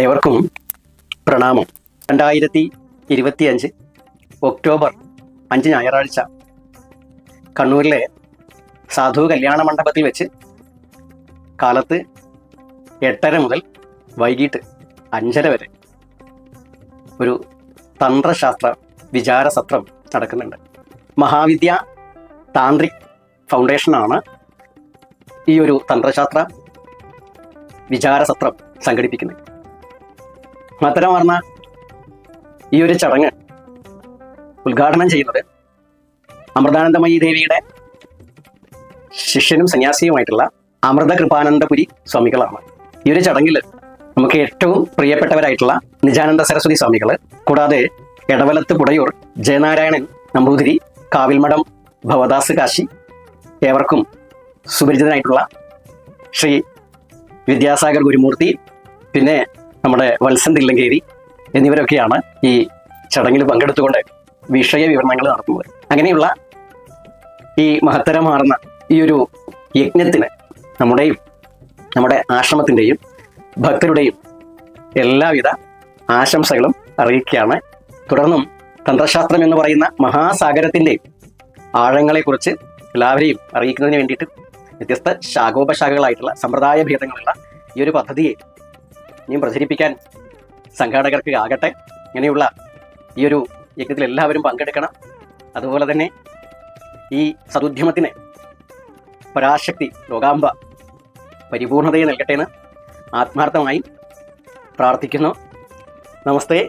ഏവർക്കും പ്രണാമം. രണ്ടായിരത്തി ഇരുപത്തിയഞ്ച് ഒക്ടോബർ അഞ്ച് ഞായറാഴ്ച. കണ്ണൂരിലെ സാധു കല്യാണ മണ്ഡപത്തിൽ വെച്ച് കാലത്ത് എട്ടര മുതൽ വൈകിട്ട് അഞ്ചര വരെ ഒരു തന്ത്രശാസ്ത്ര വിചാര സത്രം നടക്കുന്നുണ്ട്. മഹാവിദ്യ താന്ത്രിക് ഫൗണ്ടേഷനാണ് ഈ ഒരു തന്ത്രശാസ്ത്ര വിചാരസത്രം സംഘടിപ്പിക്കുന്നത്. മധുരമാർന്ന ഈ ഒരു ചടങ്ങ് ഉദ്ഘാടനം ചെയ്യുന്നത് അമൃതാനന്ദമയി ദേവിയുടെ ശിഷ്യനും സന്യാസിയുമായിട്ടുള്ള അമൃത കൃപാനന്ദപുരി സ്വാമികളാണ്. ഈ ഒരു ചടങ്ങിൽ നമുക്ക് ഏറ്റവും പ്രിയപ്പെട്ടവരായിട്ടുള്ള നിജാനന്ദ സരസ്വതി സ്വാമികൾ കൂടാതെ എടവലത്ത് പുടയൂർ ജയനാരായണൻ നമ്പൂതിരി കാവിൽമഠം ഭവദാസ് കാശി ഏവർക്കും സുപരിചിതനായിട്ടുള്ള ശ്രീ വിദ്യാസാഗർ ഗുരുമൂർത്തി പിന്നെ നമ്മുടെ വത്സൻ തില്ലങ്കേരി എന്നിവരൊക്കെയാണ് ഈ ചടങ്ങിൽ പങ്കെടുത്തുകൊണ്ട് വിഷയ വിവരണങ്ങൾ നടത്തുന്നത്. അങ്ങനെയുള്ള ഈ മഹത്തരമാർന്ന ഈ ഒരു യജ്ഞത്തിന് നമ്മുടെയും നമ്മുടെ ആശ്രമത്തിന്റെയും ഭക്തരുടെയും എല്ലാവിധ ആശംസകളും അറിയിക്കുകയാണ്. തുടർന്നും തന്ത്രശാസ്ത്രം എന്ന് പറയുന്ന മഹാസാഗരത്തിന്റെ ആഴങ്ങളെക്കുറിച്ച് എല്ലാവരെയും അറിയിക്കുന്നതിന് വേണ്ടിയിട്ട് വ്യത്യസ്ത ശാഖോപശാഖകളായിട്ടുള്ള സമ്പ്രദായ ഭേദങ്ങളുള്ള ഈ ഒരു പദ്ധതിയെ ഇനിയും പ്രചരിപ്പിക്കാൻ സംഘാടകർക്ക് ആകട്ടെ. ഇങ്ങനെയുള്ള ഈ ഒരു യജ്ഞത്തിൽ എല്ലാവരും പങ്കെടുക്കണം. അതുപോലെ തന്നെ ഈ സതുദ്യമത്തിന് പരാശക്തി ലോകാംബ പരിപൂർണതയെ നൽകട്ടെ എന്ന് ആത്മാർത്ഥമായി പ്രാർത്ഥിക്കുന്നു. നമസ്തേ.